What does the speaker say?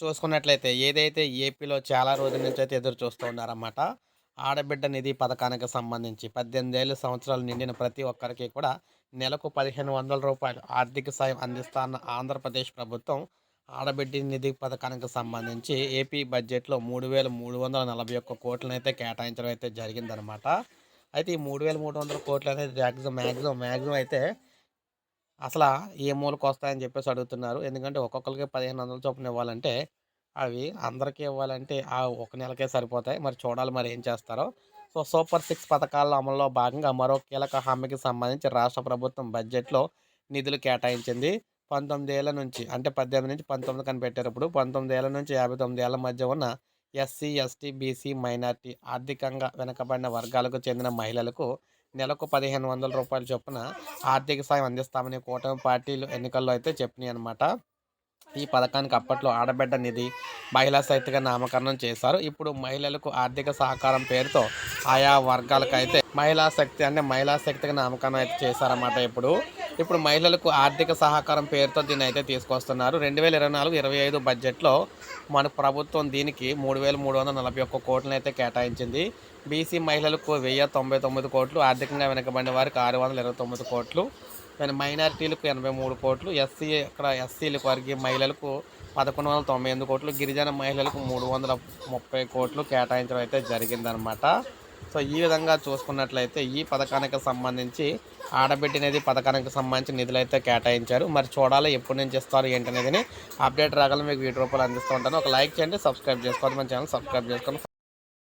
చూసుకున్నట్లయితే ఏదైతే ఏపీలో చాలా రోజుల నుంచి అయితే ఎదురు చూస్తూ ఉన్నారన్నమాట ఆడబిడ్డ నిధి పథకానికి సంబంధించి పద్దెనిమిదేళ్ళు సంవత్సరాలు నిండిన ప్రతి ఒక్కరికి కూడా నెలకు పదిహేను వందల రూపాయలు ఆర్థిక సాయం అందిస్తాన్న ఆంధ్రప్రదేశ్ ప్రభుత్వం ఆడబిడ్డ నిధి పథకానికి సంబంధించి ఏపీ బడ్జెట్లో మూడు వేల మూడు వందల నలభై ఒక్క కోట్లను అయితే కేటాయించడం అయితే జరిగిందనమాట అయితే ఈ మూడు వేల మూడు వందల కోట్లు అనేది మ్యాక్సిమం మ్యాక్సిమం మ్యాక్సిమం అయితే అసలు ఏ మూలకు వస్తాయని చెప్పేసి అడుగుతున్నారు. ఎందుకంటే ఒక్కొక్కరికి పదిహేను వందల చొప్పున ఇవ్వాలంటే అవి అందరికీ ఇవ్వాలంటే ఆ ఒక నెలకే సరిపోతాయి. మరి చూడాలి మరి ఏం చేస్తారో. సో సూపర్ సిక్స్ పథకాల అమల్లో భాగంగా మరో కీలక హామీకి సంబంధించి రాష్ట్ర ప్రభుత్వం బడ్జెట్లో నిధులు కేటాయించింది. పంతొమ్మిది ఏళ్ళ నుంచి అంటే పద్దెనిమిది నుంచి పంతొమ్మిది కనిపెట్టారు ఇప్పుడు పంతొమ్మిది ఏళ్ళ నుంచి యాభై తొమ్మిది ఏళ్ళ మధ్య ఉన్న ఎస్సీ ఎస్టీ బీసీ మైనార్టీ ఆర్థికంగా వెనుకబడిన వర్గాలకు చెందిన మహిళలకు నెలకు పదిహేను వందల రూపాయల చొప్పున ఆర్థిక సాయం అందిస్తామని కూటమి పార్టీలు ఎన్నికల్లో అయితే చెప్పినాయి అనమాట ఈ పథకానికి అప్పట్లో ఆడబిడ్డ నిధి మహిళా సైతిగా నామకరణం చేశారు. ఇప్పుడు మహిళలకు ఆర్థిక సహకారం పేరుతో ఆయా వర్గాలకైతే మహిళా శక్తి అంటే మహిళా శక్తిగా నామకరణం అయితే చేశారన్నమాట ఇప్పుడు. ఇప్పుడు మహిళలకు ఆర్థిక సహకారం పేరుతో దీన్ని అయితే తీసుకొస్తున్నారు. రెండు వేల ఇరవై నాలుగు ఇరవై ఐదు బడ్జెట్లో మన ప్రభుత్వం దీనికి మూడు వేల మూడు వందల నలభై ఒక్క కోట్లను అయితే కేటాయించింది. బీసీ మహిళలకు వెయ్యి తొంభై తొమ్మిది కోట్లు ఆర్థికంగా వెనుకబడిన వారికి ఆరు వందల ఇరవై తొమ్మిది కోట్లు మైనారిటీలకు ఎనభై మూడు కోట్లు ఎస్సీ ఇక్కడ ఎస్సీలకు వర్గీయ మహిళలకు పదకొండు వందల తొంభై ఎనిమిది కోట్లు గిరిజన మహిళలకు మూడు వందల ముప్పై కోట్లు కేటాయించడం అయితే జరిగిందనమాట. సో ఈ విధంగా చూసుకున్నట్లయితే ఈ పథకానికి సంబంధించి ఆడబిడ్డనేది పథకానికి సంబంధించి నిధులు అయితే కేటాయించారు. మరి చూడాలి ఎప్పటి నుంచి ఇస్తారు ఏంటనేది అప్డేట్ రాగల మీకు వీటి రూపాయలు అందిస్తూ ఉంటాను. ఒక లైక్ చేయండి సబ్స్క్రైబ్ చేసుకోండి మన ఛానల్ సబ్స్క్రైబ్ చేసుకోండి.